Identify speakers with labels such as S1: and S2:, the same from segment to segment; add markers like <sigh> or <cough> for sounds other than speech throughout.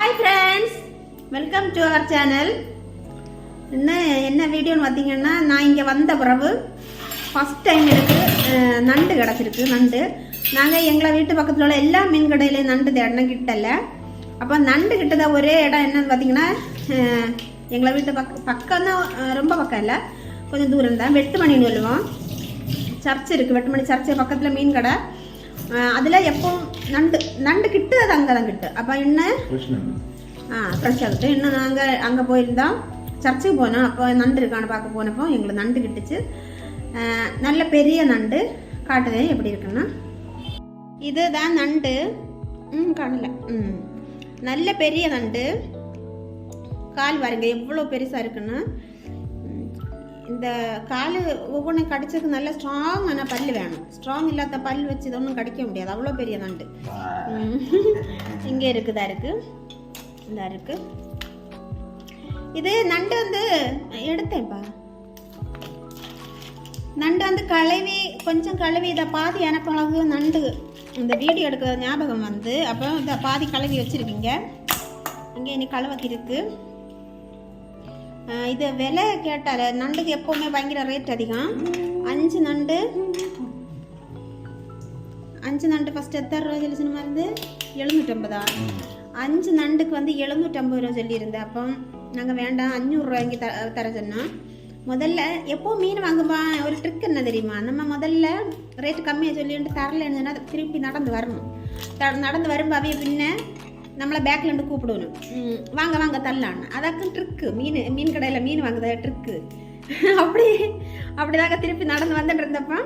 S1: Hi friends welcome to our channel என்ன என்ன வீடியோன்னு பார்த்தீங்கன்னா நான் இங்கே வந்த பிறகு ஃபஸ்ட் டைம் எனக்கு நண்டு கிடச்சிருக்கு நண்டு. நாங்கள் எங்களை வீட்டு பக்கத்தில் உள்ள எல்லா மீன் கடையிலையும் நண்டு தேடின கிட்டல. அப்போ நண்டு கிட்டத ஒரே இடம் என்னன்னு பார்த்தீங்கன்னா எங்களை வீட்டு பக்க பக்கம் தான் ரொம்ப பக்கம் இல்லை. கொஞ்சம் தூரம் தான் வெட்டுமணின்னு சொல்லுவோம். சர்ச் இருக்குது வெட்டுமணி சர்ச்சு பக்கத்தில் மீன் கடை. அதில் எப்பவும் நண்டு நண்டு கிட்டு அது அங்கே தான் கிட்டு. அப்போ என்ன? ஆ ஃப்ரெஷ் ஆகிட்டு இன்னும் நாங்கள் அங்கே போயிருந்தோம் சர்ச்சுக்கு போனோம். அப்போ நண்டு இருக்கான்னு பார்க்க போனப்போ எங்களுக்கு நண்டு கிட்டுச்சு. நல்ல பெரிய நண்டு. காட்டுதே எப்படி இருக்குன்னா. இதுதான் நண்டு. ம் காணல. ம். நல்ல பெரிய நண்டு. கால் பாருங்க எவ்வளோ பெருசாக இருக்குன்னு. இந்த கால் ஒவ்வொன்றும் கடிச்சதுக்கு நல்ல ஸ்ட்ராங்கான பல் வேணும். ஸ்ட்ராங் இல்லாத பல் வச்சு இது ஒன்றும் கடிக்க முடியாது. அவ்வளோ பெரிய நண்டு. இங்கே இருக்குதா இருக்கு. இந்த இருக்கு. இது நண்டு வந்து எடுத்தேன்ப்பா நண்டு வந்து கழுவி கொஞ்சம் கழுவி இதை பாதி எனப்பளவு நண்டு இந்த வீடியோ எடுக்கிற ஞாபகம் வந்து அப்போ இதை பாதி கழுவி வச்சிருக்கீங்க. இங்கே இனி கழுவக்கு இருக்கு. ஆஹ் இது விலை கேட்டால நண்டுக்கு எப்போவுமே பயங்கர ரேட் அதிகம். அஞ்சு நண்டு. அஞ்சு நண்டு ஃபஸ்ட் எத்தனை ரூபா சொல்லி சினிமா இருந்து எழுநூற்றம்பதா? அஞ்சு நண்டுக்கு வந்து எழுநூற்றம்பது ரூபா சொல்லியிருந்தேன் அப்போ நாங்கள் வேண்டாம் அஞ்சூறுரூவாய்க்கு த தர சொன்னோம். முதல்ல எப்போ மீன் வாங்கும்பா ஒரு ட்ரிக் என்ன தெரியுமா? நம்ம முதல்ல ரேட்டு கம்மியாக சொல்லிட்டு தரலன்னு திருப்பி நடந்து வரணும். த நடந்து வரும்பாவே பின்ன நம்மளை பேக்கில் இருந்து கூப்பிடணும். வாங்க வாங்க தரலான்னு அதாக்கு ட்ரிக்கு மீன் மீன் கடையில் மீன் வாங்குத ட்ரிக்கு <laughs> அப்படி அப்படிதாங்க திருப்பி நடந்து வந்துட்டு இருந்தப்போ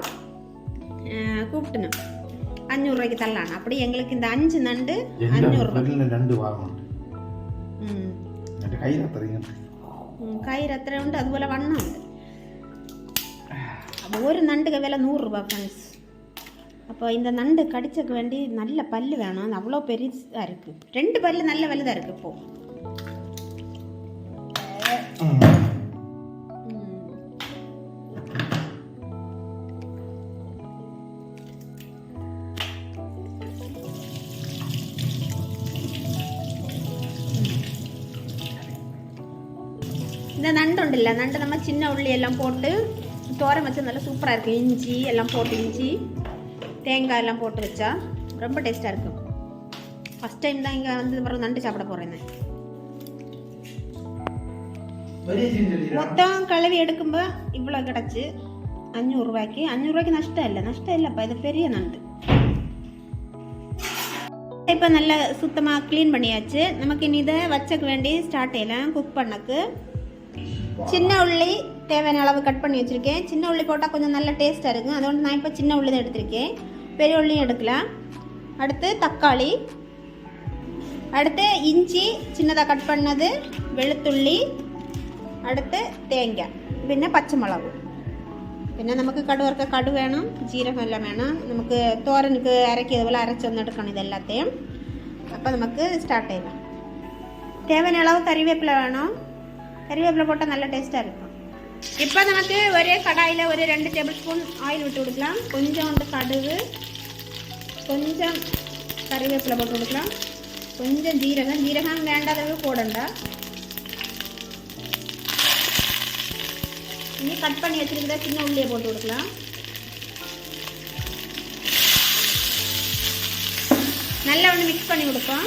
S1: கூப்பிட்டணும் அஞ்சூறுரூவாய்க்கு தரலாம் அப்படி எங்களுக்கு இந்த அஞ்சு நண்டு அஞ்சூறுரூவா
S2: வீட்டில் ரெண்டு வாங்கணும்.
S1: ம்.
S2: ரெண்டு கையில் தரீங்க
S1: ம், கயிறு எத்தனை உண்டு அதுபோல் வண்ணம் உண்டு. அப்போ ஒரு நண்டுக்கு விலை நூறுரூபா ஃப்ரெண்ட்ஸ் அப்போ இந்த நண்டு கடிச்சக்கு வேண்டி நல்ல பல் வேணும். அது அவ்வளோ பெருசாக இருக்குது ரெண்டு பல் நல்ல வலுதாக இருக்குது இப்போ இந்த நண்டு உண்டுல்ல நண்டு நம்ம சின்ன உள்ளி எல்லாம் போட்டு தோரம் வச்சு நல்லா சூப்பராக இருக்குது இஞ்சி எல்லாம் போட்டு இஞ்சி. தேங்காய் எல்லாம் போட்டு வச்சா ரொம்ப டேஸ்ட்டாக இருக்கும் ஃபஸ்ட் டைம் தான் இங்கே வந்து அப்புறம் நண்டு சாப்பிட போகிறேன் மொத்தம் கழுவி எடுக்கும்போது இவ்வளோ கிடச்சி அஞ்சூறுரூவாய்க்கு அஞ்சூறுரூவாய்க்கு நஷ்டம் இல்லை நஷ்டம் இல்லைப்பா இது பெரிய நண்டு. இப்போ நல்லா சுத்தமாக க்ளீன் பண்ணியாச்சு. நமக்கு இனி இதை வச்சக்கு வேண்டி ஸ்டார்ட் செய்யலாம் குக் பண்ணக்கு. சின்ன உள்ளி தேவையான அளவு கட் பண்ணி வச்சுருக்கேன். சின்ன உள்ளி போட்டால் கொஞ்சம் நல்ல டேஸ்ட்டாக இருக்கும். அதோட நான் இப்போ சின்ன உள்ளி தான் எடுத்திருக்கேன். பெரிய உள்ளியும் எடுக்கலாம் அடுத்து தக்காளி அடுத்து இஞ்சி சின்னதாக கட் பண்ணது வெளுத்துள்ளி அடுத்து தேங்காய் பின்ன பச்சை மிளகு പിന്നെ നമുക്ക് കടുവർക്ക് കടു വേണം ജീരകം എല്ലാം വേണം നമുക്ക് തോരനുക്ക് അരക്കിയത് പോലെ അരച്ചൊന്ന് എടുക്കണം ഇതെല്ലാത്തെയും അപ്പോൾ നമുക്ക് സ്റ്റാർട്ട് ചെയ്യാം தேவையான அளவு கறிவேப்பிலை வேணும் கறிவேப்பிலை போட்டால் நல்ல டேஸ்ட்டாக இருக்கும் இப்போ நமக்கு ஒரே கடாயில் ஒரு ரெண்டு டேபிள் ஸ்பூன் ஆயில் விட்டு கொடுக்கலாம். கொஞ்சம் வந்து கடுகு கொஞ்சம் கறிவேப்பிலை போட்டு கொடுக்கலாம். கொஞ்சம் ஜீரகம். ஜீரகம் வேண்டாதவங்க போடண்டா. இனி கட் பண்ணி வச்சிருக்கிற சின்ன உள்ளியை போட்டு கொடுக்கலாம். நல்லா ஒன்று மிக்ஸ் பண்ணி கொடுப்போம்.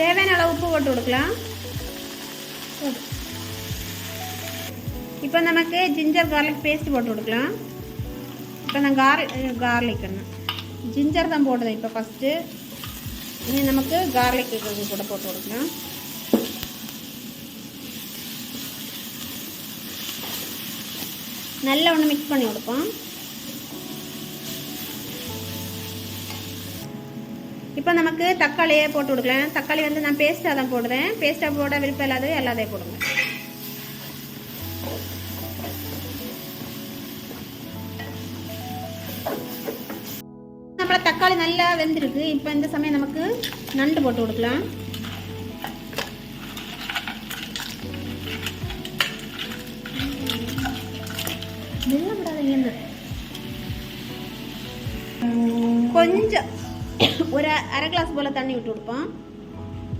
S1: தேவையான அளவு உப்பு போட்டு கொடுக்கலாம். இப்போ நமக்கு ஜிஞ்சர் கார்லிக் பேஸ்ட் போட்டு கொடுக்கலாம். இப்போ நான் கார் கார்லிக் ஜிஞ்சர் தான் போடுறேன் இப்போ ஃபஸ்ட்டு இனி நமக்கு கார்லிக் கூட போட்டு கொடுக்கலாம். நல்லா ஒன்று மிக்ஸ் பண்ணி கொடுப்போம். இப்போ நமக்கு தக்காளியே போட்டு கொடுக்கலாம். தக்காளி வந்து நான் பேஸ்ட்டாக தான் போடுறேன். பேஸ்ட்டாக போட விருப்பம் இல்லாத எல்லாத்தையும் போடுங்க. நம்மள தக்காளி நல்லா வெந்திருக்கு. இப்போ இந்த சமயம் நமக்கு நண்டு போட்டு கொடுக்கலாம். கொஞ்சம் ஒரு அரை கிளாஸ் போல் தண்ணி விட்டு கொடுப்போம்.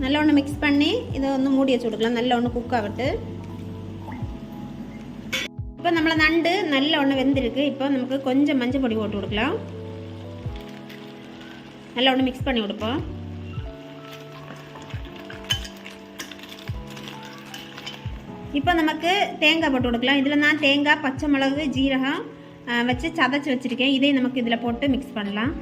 S1: நல்லா ஒன்று மிக்ஸ் பண்ணி இதை வந்து மூடி வச்சு கொடுக்கலாம். நல்லா ஒன்று குக் ஆகட்டு இப்போ நம்மளை நண்டு நல்ல ஒன்று வெந்திருக்கு. இப்போ நமக்கு கொஞ்சம் மஞ்சள் பொடி போட்டு கொடுக்கலாம். நல்லா ஒன்று மிக்ஸ் பண்ணி கொடுப்போம். இப்போ நமக்கு தேங்காய் போட்டு கொடுக்கலாம். இதில் நான் தேங்காய் பச்சை மிளகு ஜீரகம் வச்சு சதைச்சி வச்சுருக்கேன். இதையும் நமக்கு இதில் போட்டு மிக்ஸ் பண்ணலாம்.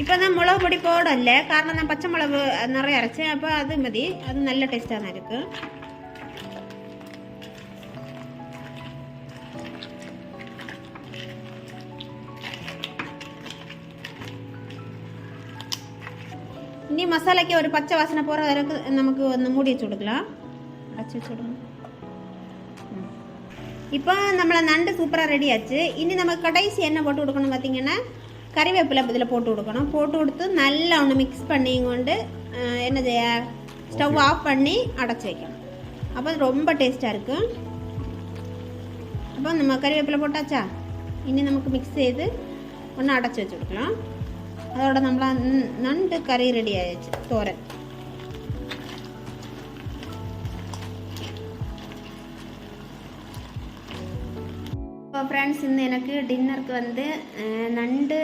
S1: இப்போ நான் மிளகு பொடி போடல காரணம் நான் பச்சை மிளகு நிறைய அரைச்சேன் அப்போ அது மதி அது நல்ல டேஸ்ட்டாக தான் இருக்குது இனி மசாலாக்கு ஒரு பச்சை வாசனை போகிற வரைக்கும் நமக்கு வந்து மூடி வச்சு கொடுக்கலாம் அரைச்சி வச்சு விடுங்க ம். இப்போ நம்மளை நண்டு சூப்பராக ரெடி ஆச்சு இனி நமக்கு கடைசி என்ன போட்டு கொடுக்கணும் பார்த்தீங்கன்னா கறிவேப்பிலை இதில் போட்டு கொடுக்கணும். போட்டு கொடுத்து நல்லா ஒன்று மிக்ஸ் பண்ணி கொண்டு அஹ், என்ன செய்ய? ஸ்டவ் ஆஃப் பண்ணி அடைச்சி வைக்கணும். அப்போ ரொம்ப டேஸ்ட்டாக இருக்கும் அப்போ நம்ம கறிவேப்பிலை போட்டாச்சா? இனி நமக்கு மிக்ஸ் செய்து ஒன்று அடைச்சி வச்சு கொடுக்கலாம். அதோட நம்மளா நண்டு கறி ரெடி ஆயிடுச்சு தோரன் இப்போ ஃப்ரெண்ட்ஸ் இந்த எனக்கு டின்னருக்கு வந்து நண்டு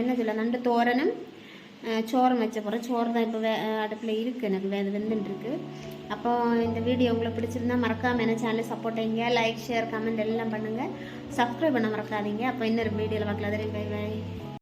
S1: என்ன சொல்ல நண்டு தோரனும் சோறம் சோறும் வச்ச போகிறேன் சோறு தான் இப்போ வே அடுப்பில் இருக்குது எனக்கு வே வெந்துட்டுருக்கு. அப்போ இந்த வீடியோ உங்களுக்கு பிடிச்சிருந்தா மறக்காமல் என்ன சேனலை சப்போர்ட் செய்யுங்க லைக் ஷேர் கமெண்ட் எல்லாம் பண்ணுங்கள் சப்ஸ்கிரைப் பண்ண மறக்காதீங்க. அப்போ இன்னொரு வீடியோவில் பார்க்கலாம். By by